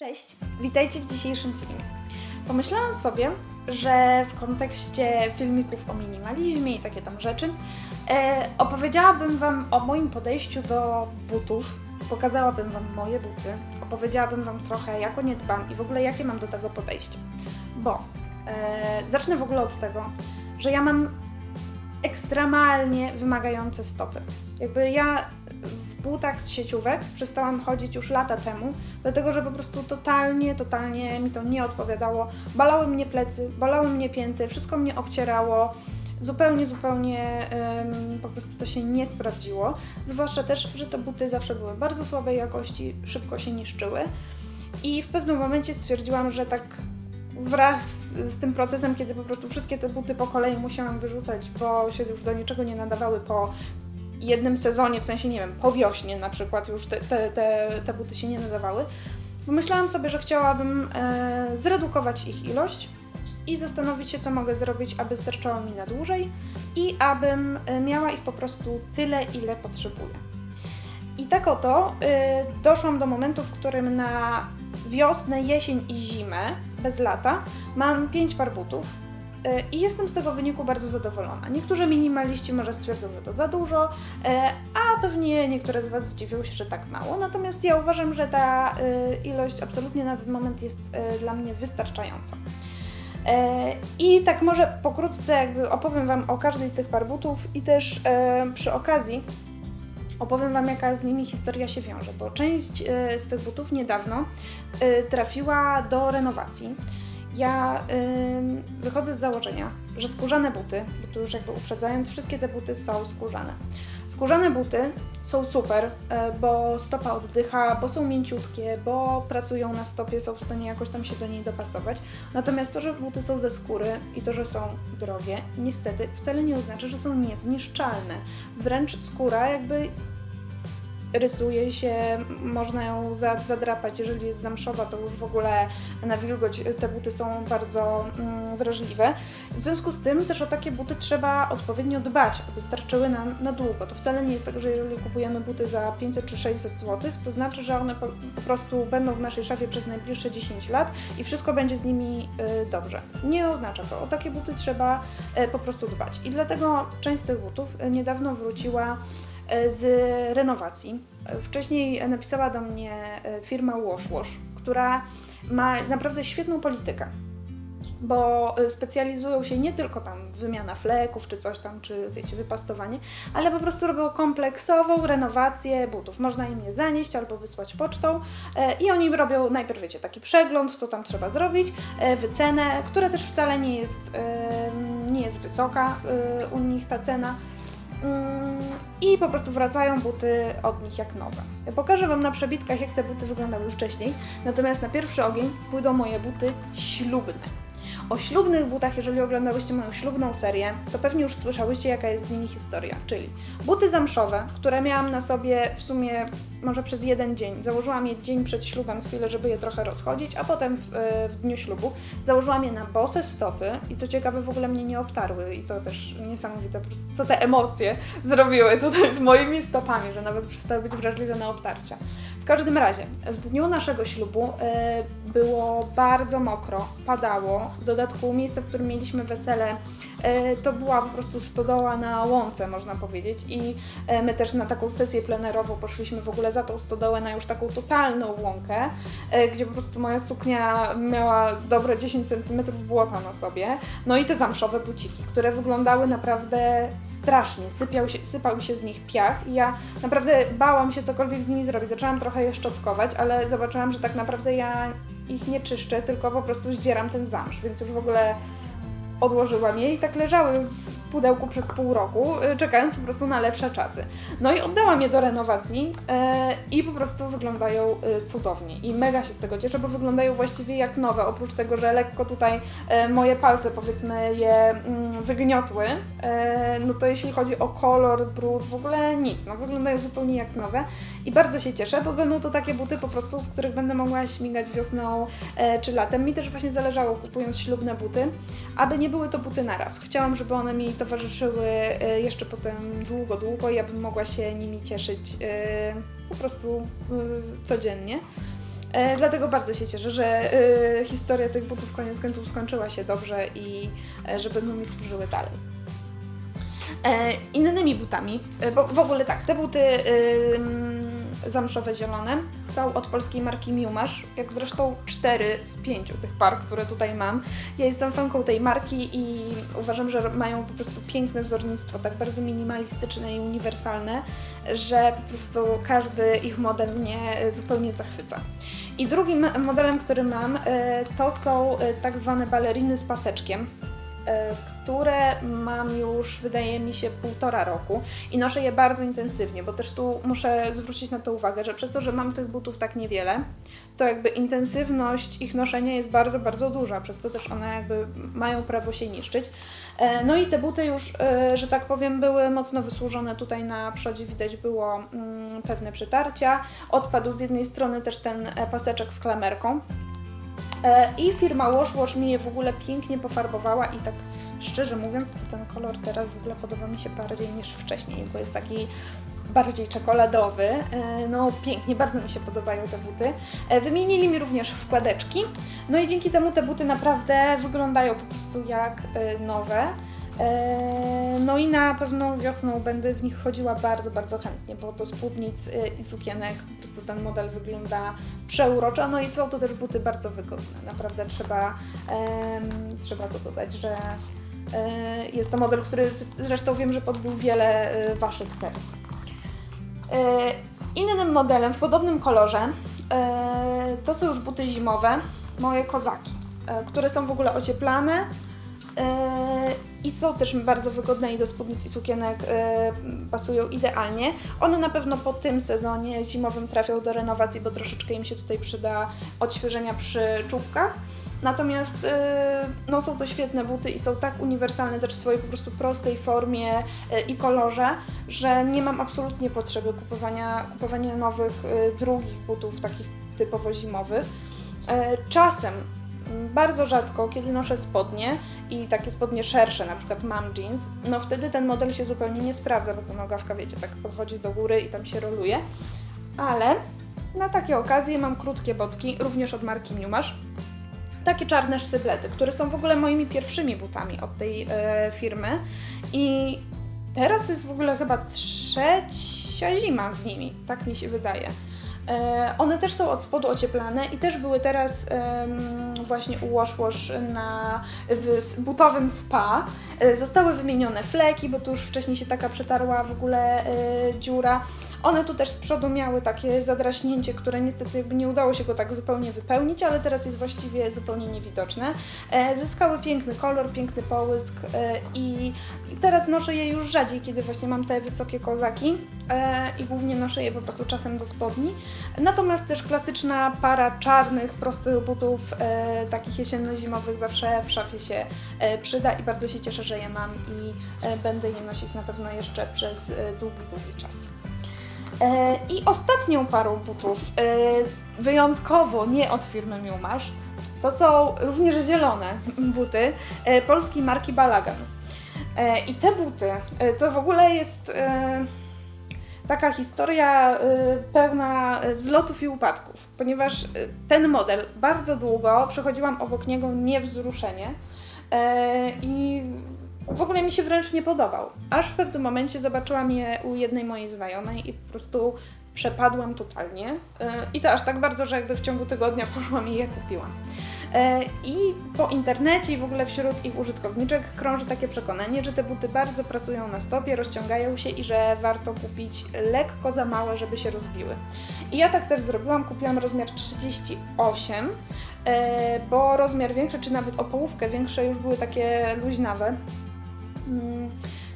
Cześć, witajcie w dzisiejszym filmie. Pomyślałam sobie, że w kontekście filmików o minimalizmie i takie tam rzeczy e, opowiedziałabym Wam o moim podejściu do butów, pokazałabym Wam moje buty, opowiedziałabym Wam trochę jak o nie dbam i w ogóle jakie mam do tego podejście. Bo e, zacznę w ogóle od tego, że ja mam ekstremalnie wymagające stopy. Jakby ja butach z sieciówek przestałam chodzić już lata temu, dlatego że po prostu totalnie, totalnie mi to nie odpowiadało. Balały mnie plecy, balały mnie pięty, wszystko mnie obcierało. Zupełnie, zupełnie ym, po prostu to się nie sprawdziło. Zwłaszcza też, że te buty zawsze były bardzo słabej jakości, szybko się niszczyły. I w pewnym momencie stwierdziłam, że tak wraz z tym procesem, kiedy po prostu wszystkie te buty po kolei musiałam wyrzucać, bo się już do niczego nie nadawały po jednym sezonie, w sensie nie wiem, po wiośnie na przykład już te, te, te, te buty się nie nadawały, pomyślałam sobie, że chciałabym e, zredukować ich ilość i zastanowić się, co mogę zrobić, aby starczało mi na dłużej i abym e, miała ich po prostu tyle, ile potrzebuję. I tak oto y, doszłam do momentu, w którym na wiosnę, jesień i zimę, bez lata, mam 5 par butów. Y, I jestem z tego wyniku bardzo zadowolona. Niektórzy minimaliści może stwierdzą, że to za dużo, y, a pewnie niektóre z Was zdziwią się, że tak mało. Natomiast ja uważam, że ta y, ilość absolutnie na ten moment jest dla mnie wystarczająca. E, I tak może pokrótce jakby opowiem Wam o każdej z tych par butów i też e, przy okazji opowiem Wam, jaka z nimi historia się wiąże, bo część e, z tych butów niedawno e, trafiła do renowacji. Ja wychodzę z założenia, że skórzane buty, bo tu już jakby uprzedzając, wszystkie te buty są skórzane. Skórzane buty są super, e, bo stopa oddycha, bo są mięciutkie, bo pracują na stopie, są w stanie jakoś tam się do niej dopasować. Natomiast to, że buty są ze skóry i to, że są drogie, niestety wcale nie oznacza, że są niezniszczalne. Wręcz skóra jakby rysuje się, można ją za- zadrapać, jeżeli jest zamszowa, to już w ogóle na wilgoć te buty są bardzo mm, wrażliwe. W związku z tym też o takie buty trzeba odpowiednio dbać, aby starczyły nam na długo. To wcale nie jest tak, że jeżeli kupujemy buty za 500 czy 600 zł, to znaczy, że one po, prostu będą w naszej szafie przez najbliższe 10 lat i wszystko będzie z nimi y, dobrze. Nie oznacza to. O takie buty trzeba y, po prostu dbać. I dlatego część z tych butów y, niedawno wróciła z renowacji. Wcześniej napisała do mnie y, firma Wash Wash, która ma naprawdę świetną politykę bo y, specjalizują się nie tylko tam wymiana fleków czy coś tam, czy wiecie, wypastowanie, ale po prostu robią kompleksową renowację butów. Można im je zanieść albo wysłać pocztą e, i oni robią najpierw, wiecie, taki przegląd, co tam trzeba zrobić, e, wycenę, która też wcale nie jest, e, nie jest wysoka e, u nich ta cena. I po prostu wracają buty od nich jak nowe. Ja pokażę Wam na przebitkach, jak te buty wyglądały wcześniej, natomiast na pierwszy ogień pójdą moje buty ślubne. O ślubnych butach, jeżeli oglądałyście moją ślubną serię, to pewnie już słyszałyście, jaka jest z nimi historia. Czyli buty zamszowe, które miałam na sobie w sumie może przez jeden dzień. Założyłam je dzień przed ślubem, chwilę, żeby je trochę rozchodzić, a potem w, e, w dniu ślubu założyłam je na bose stopy i co ciekawe, w ogóle mnie nie obtarły i to też niesamowite, po prostu co te emocje zrobiły tutaj z moimi stopami, że nawet przestały być wrażliwe na obtarcia. W każdym razie, w dniu naszego ślubu e, było bardzo mokro, padało. W dodatku miejsce, w którym mieliśmy wesele, to była po prostu stodoła na łące, można powiedzieć. I e, my też na taką sesję plenerową poszliśmy w ogóle za tą stodołę na już taką totalną łąkę, e, gdzie po prostu moja suknia miała dobre 10 cm błota na sobie. No i te zamszowe buciki, które wyglądały naprawdę strasznie. Sypiał się, sypał się z nich piach i ja naprawdę bałam się cokolwiek z nimi zrobić. Zaczęłam trochę je szczotkować, ale zobaczyłam, że tak naprawdę ja ich nie czyszczę, tylko po prostu zdzieram ten zamsz, więc już w ogóle odłożyłam je i tak leżały pudełku przez pół roku, y, czekając po prostu na lepsze czasy. No i oddałam je do renowacji e, i po prostu wyglądają y, cudownie i mega się z tego cieszę, bo wyglądają właściwie jak nowe, oprócz tego, że lekko tutaj moje palce powiedzmy je mm, wygniotły, no to jeśli chodzi o kolor, brud, w ogóle nic, no wyglądają zupełnie jak nowe i bardzo się cieszę, bo będą to takie buty po prostu, w których będę mogła śmigać wiosną czy latem. Mi też właśnie zależało kupując ślubne buty, aby nie były to buty na raz. Chciałam, żeby one mi towarzyszyły e, jeszcze potem długo, długo i abym mogła się nimi cieszyć e, po prostu e, codziennie. Dlatego bardzo się cieszę, że historia tych butów koniec końców skończyła się dobrze i że będą mi służyły dalej. Innymi butami, bo w ogóle tak, te buty zamszowe zielone są od polskiej marki Miumasz, jak zresztą cztery z pięciu tych par, które tutaj mam. Ja jestem fanką tej marki i uważam, że mają po prostu piękne wzornictwo, tak bardzo minimalistyczne i uniwersalne, że po prostu każdy ich model mnie e, zupełnie zachwyca. I drugim modelem, który mam, e, to są e, tak zwane baleriny z paseczkiem które mam już, wydaje mi się, półtora roku i noszę je bardzo intensywnie, bo też tu muszę zwrócić na to uwagę, że przez to, że mam tych butów tak niewiele, to jakby intensywność ich noszenia jest bardzo, bardzo duża, przez to też one jakby mają prawo się niszczyć. E, No i te buty już, e, że tak powiem, były mocno wysłużone. Tutaj na przodzie widać było mm, pewne przytarcia. Odpadł z jednej strony też ten e, paseczek z klamerką. E, I firma Wash Wash mi je w ogóle pięknie pofarbowała i tak szczerze mówiąc, ten kolor teraz w ogóle podoba mi się bardziej niż wcześniej, bo jest taki bardziej czekoladowy. E, No pięknie, bardzo mi się podobają te buty. E, Wymienili mi również wkładeczki, no i dzięki temu te buty naprawdę wyglądają po prostu jak nowe. E, No i na pewno wiosną będę w nich chodziła bardzo, bardzo chętnie, bo do spódnic e, i sukienek po prostu ten model wygląda przeuroczo. No i są to też buty bardzo wygodne. Naprawdę trzeba, trzeba to dodać, że e, jest to model, który zresztą wiem, że podbił wiele Waszych serc. Innym modelem w podobnym kolorze to są już buty zimowe, moje kozaki, które są w ogóle ocieplane i są też bardzo wygodne i do spódnic i sukienek e, pasują idealnie. One na pewno po tym sezonie zimowym trafią do renowacji, bo troszeczkę im się tutaj przyda odświeżenia przy czubkach. Natomiast e, no, są to świetne buty i są tak uniwersalne też w swojej po prostu prostej formie i kolorze, że nie mam absolutnie potrzeby kupowania, kupowania nowych, drugich butów, takich typowo zimowych. Czasem, bardzo rzadko, kiedy noszę spodnie i takie spodnie szersze, na przykład mam jeans, no wtedy ten model się zupełnie nie sprawdza, bo ta nogawka, wiecie, tak podchodzi do góry i tam się roluje. Ale na takie okazje mam krótkie botki, również od marki Miumasz. Takie czarne sztyblety, które są w ogóle moimi pierwszymi butami od tej e, firmy. I teraz to jest w ogóle chyba trzecia zima z nimi, tak mi się wydaje. E, One też są od spodu ocieplane i też były teraz właśnie u Wash Wash na, w butowym spa. E, Zostały wymienione fleki, bo tu już wcześniej się taka przetarła w ogóle e, dziura. One tu też z przodu miały takie zadraśnięcie, które niestety jakby nie udało się go tak zupełnie wypełnić, ale teraz jest właściwie zupełnie niewidoczne. E, Zyskały piękny kolor, piękny połysk e, i teraz noszę je już rzadziej, kiedy właśnie mam te wysokie kozaki e, i głównie noszę je po prostu czasem do spodni. Natomiast też klasyczna para czarnych, prostych butów, takich jesienno-zimowych zawsze w szafie się przyda i bardzo się cieszę, że je mam i będę je nosić na pewno jeszcze przez długi, długi czas. E, I ostatnią parą butów, e, wyjątkowo nie od firmy Miumasz, to są również zielone buty e, polskiej marki Balagan. I te buty to w ogóle jest taka historia pełna wzlotów i upadków, ponieważ ten model bardzo długo przechodziłam obok niego niewzruszenie i w ogóle mi się wręcz nie podobał. Aż w pewnym momencie zobaczyłam je u jednej mojej znajomej i po prostu przepadłam totalnie. E, I to aż tak bardzo, że jakby w ciągu tygodnia poszłam i je kupiłam. E, I po internecie i w ogóle wśród ich użytkowniczek krąży takie przekonanie, że te buty bardzo pracują na stopie, rozciągają się i że warto kupić lekko za małe, żeby się rozbiły. I ja tak też zrobiłam, kupiłam rozmiar 38, e, bo rozmiar większy, czy nawet o połówkę większe już były takie luźnawe. Mm,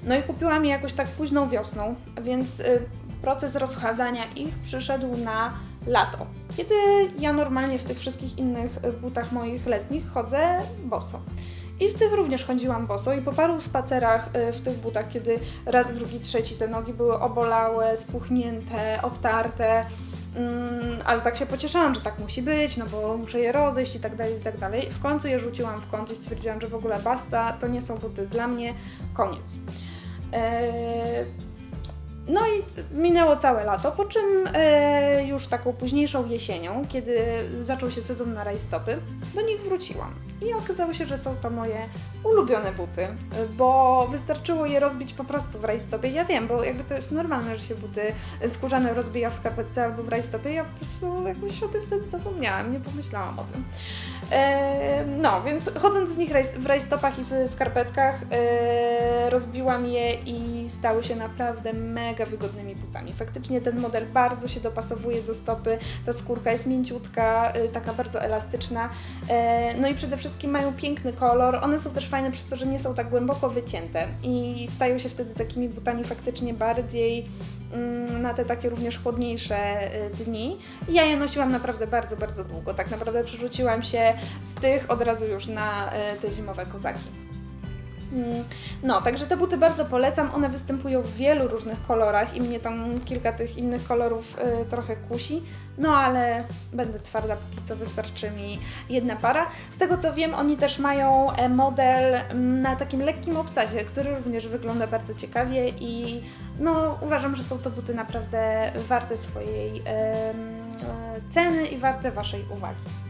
No i kupiłam je jakoś tak późną wiosną, więc y, proces rozchadzania ich przyszedł na lato, kiedy ja normalnie w tych wszystkich innych y, butach moich letnich chodzę boso. I w tych również chodziłam boso i po paru spacerach y, w tych butach, kiedy raz, drugi, trzeci te nogi były obolałe, spuchnięte, obtarte, Mm, ale tak się pocieszałam, że tak musi być, no bo muszę je rozejść i tak dalej, i tak dalej. W końcu je rzuciłam w kąt i stwierdziłam, że w ogóle basta, to nie są buty dla mnie, koniec. Eee, No i minęło całe lato, po czym e, już taką późniejszą jesienią, kiedy zaczął się sezon na rajstopy, do nich wróciłam. I okazało się, że są to moje ulubione buty, bo wystarczyło je rozbić po prostu w rajstopie. Ja wiem, bo jakby to jest normalne, że się buty skórzane rozbija w skarpetce albo w rajstopie. Ja po prostu jakoś o tym wtedy zapomniałam, nie pomyślałam o tym. E, no, więc chodząc w nich w rajstopach i w skarpetkach, e, rozbiłam je i stały się naprawdę mega wygodnymi butami. Faktycznie ten model bardzo się dopasowuje do stopy, ta skórka jest mięciutka, e, taka bardzo elastyczna. No i przede wszystkim mają piękny kolor. One są też fajne przez to, że nie są tak głęboko wycięte i stają się wtedy takimi butami faktycznie bardziej mm, na te takie również chłodniejsze e, dni. Ja je nosiłam naprawdę bardzo, bardzo długo. Tak naprawdę przerzuciłam się z tych od razu już na e, te zimowe kozaki. Mm, No, także te buty bardzo polecam. One występują w wielu różnych kolorach i mnie tam kilka tych innych kolorów e, trochę kusi. No, ale będę twarda, póki co wystarczy mi jedna para. Z tego co wiem, oni też mają e, model mm, na takim lekkim obcasie, który również wygląda bardzo ciekawie i no, uważam, że są to buty naprawdę warte swojej em, e, ceny i warte Waszej uwagi.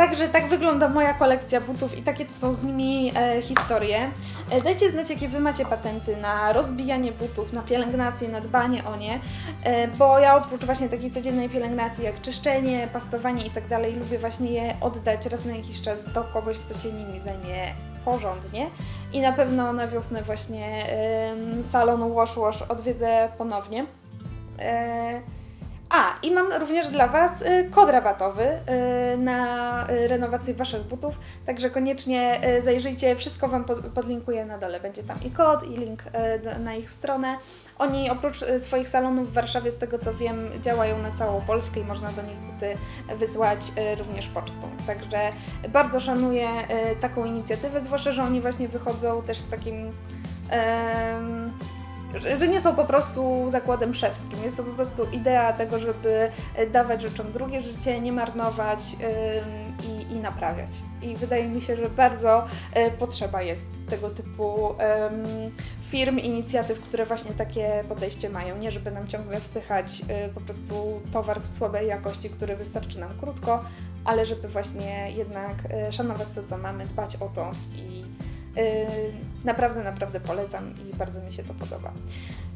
Także tak wygląda moja kolekcja butów i takie to są z nimi e, historie. E, dajcie znać, jakie Wy macie patenty na rozbijanie butów, na pielęgnację, na dbanie o nie, e, bo ja oprócz właśnie takiej codziennej pielęgnacji jak czyszczenie, pastowanie i tak lubię właśnie je oddać raz na jakiś czas do kogoś, kto się nimi zajmie porządnie i na pewno na wiosnę właśnie em, salon Wash Wash odwiedzę ponownie. E, a, i mam również dla Was y, kod rabatowy y, na y, renowację Waszych butów, także koniecznie zajrzyjcie, wszystko Wam pod, podlinkuję na dole. Będzie tam i kod, i link na ich stronę. Oni oprócz swoich salonów w Warszawie, z tego co wiem, działają na całą Polskę i można do nich buty wysłać również pocztą. Także bardzo szanuję taką inicjatywę, zwłaszcza, że oni właśnie wychodzą też z takim... że, nie są po prostu zakładem szewskim. Jest to po prostu idea tego, żeby e, dawać rzeczom drugie życie, nie marnować i, i naprawiać. I wydaje mi się, że bardzo e, potrzeba jest tego typu firm, inicjatyw, które właśnie takie podejście mają. Nie żeby nam ciągle wpychać e, po prostu towar słabej jakości, który wystarczy nam krótko, ale żeby właśnie jednak szanować to, co mamy, dbać o to i naprawdę, naprawdę polecam i bardzo mi się to podoba.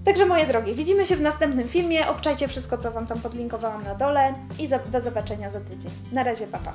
Także moje drogie, widzimy się w następnym filmie. Obczajcie wszystko, co Wam tam podlinkowałam na dole i do zobaczenia za tydzień. Na razie, papa.